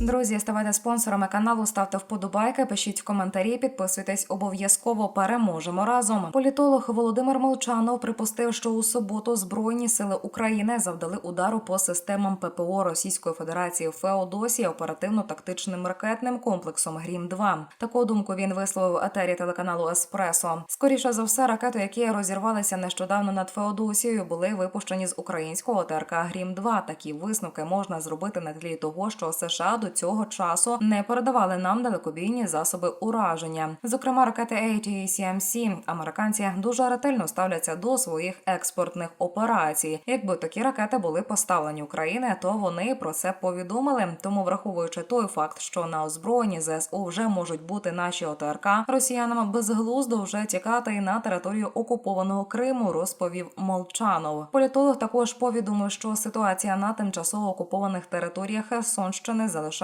Друзі, ставайте спонсорами каналу, ставте вподобайки, пишіть коментарі, підписуйтесь обов'язково. Переможемо разом. Політолог Володимир Молчанов припустив, що у суботу збройні сили України завдали удару по системам ППО Російської Федерації Феодосії оперативно-тактичним ракетним комплексом Грім 2 Таку думку він висловив в етері телеканалу Еспресо. Скоріше за все, ракети, які розірвалися нещодавно над Феодосією, були випущені з українського ТРК Грім 2 Такі висновки можна зробити на тлі того, що США до цього часу не передавали нам далекобійні засоби ураження. Зокрема, ракети ATACMC. Американці дуже ретельно ставляться до своїх експортних операцій. Якби такі ракети були поставлені Україні, то вони про це повідомили. Тому, враховуючи той факт, що на озброєнні ЗСУ вже можуть бути наші ОТРК, росіянам безглуздо вже тікати на територію окупованого Криму, розповів Молчанов. Політолог також повідомив, що ситуація на тимчасово окупованих територіях Херсонщини залишається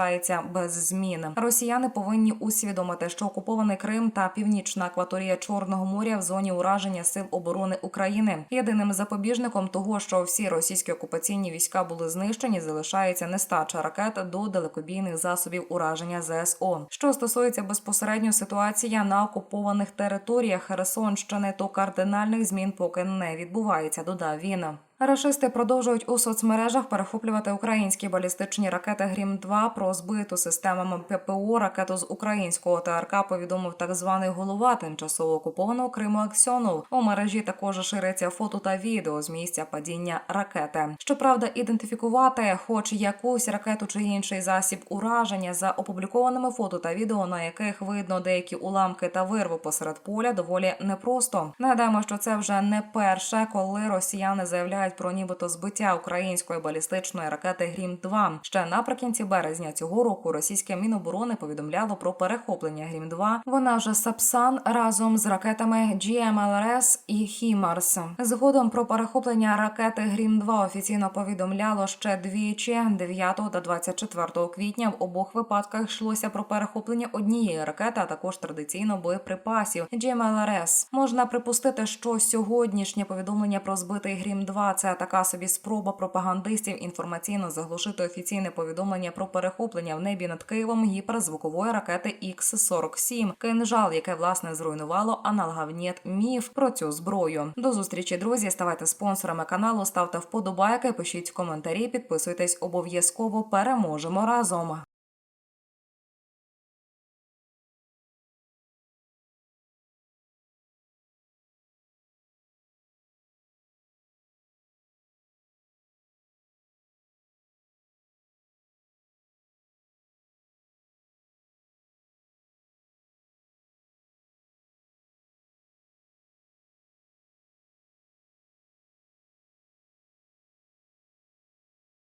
без змін. Росіяни повинні усвідомити, що окупований Крим та північна акваторія Чорного моря в зоні ураження сил оборони України. Єдиним запобіжником того, що всі російські окупаційні війська були знищені, залишається нестача ракет до далекобійних засобів ураження ЗСО. Що стосується безпосередньо ситуації на окупованих територіях Херсонщини, то кардинальних змін поки не відбувається. Додав він. Рашисти продовжують у соцмережах перехоплювати українські балістичні ракети Грім 2 про збиту системами ППО ракету з українського ТРК. Повідомив так званий голова тимчасово окупованого Криму Аксьонов. У мережі також шириться фото та відео з місця падіння ракети. Щоправда, ідентифікувати, хоч якусь ракету чи інший засіб ураження за опублікованими фото та відео, на яких видно деякі уламки та вирви посеред поля, доволі непросто. Нагадаємо, що це вже не перше, коли росіяни заявляють про нібито збиття української балістичної ракети Грім 2 Ще наприкінці березня цього року російське міноборони повідомляло про перехоплення Грім 2 Вона вже Сапсан разом з ракетами GMLRS і Хімарс. Згодом про перехоплення ракети Грім 2 офіційно повідомляло ще двічі 9 та 24 квітня. В обох випадках йшлося про перехоплення однієї ракети, а також традиційно боєприпасів GMLRS. Можна припустити, що сьогоднішнє повідомлення про збитий Грім 2 це така собі спроба пропагандистів інформаційно заглушити офіційне повідомлення про перехоплення в небі над Києвом гіперзвукової ракети Х-47 кинжал, яке власне зруйнувало аналогавнєт міф про цю зброю. До зустрічі, друзі. Ставайте спонсорами каналу, ставте вподобайки, пишіть коментарі, підписуйтесь обов'язково. Переможемо разом.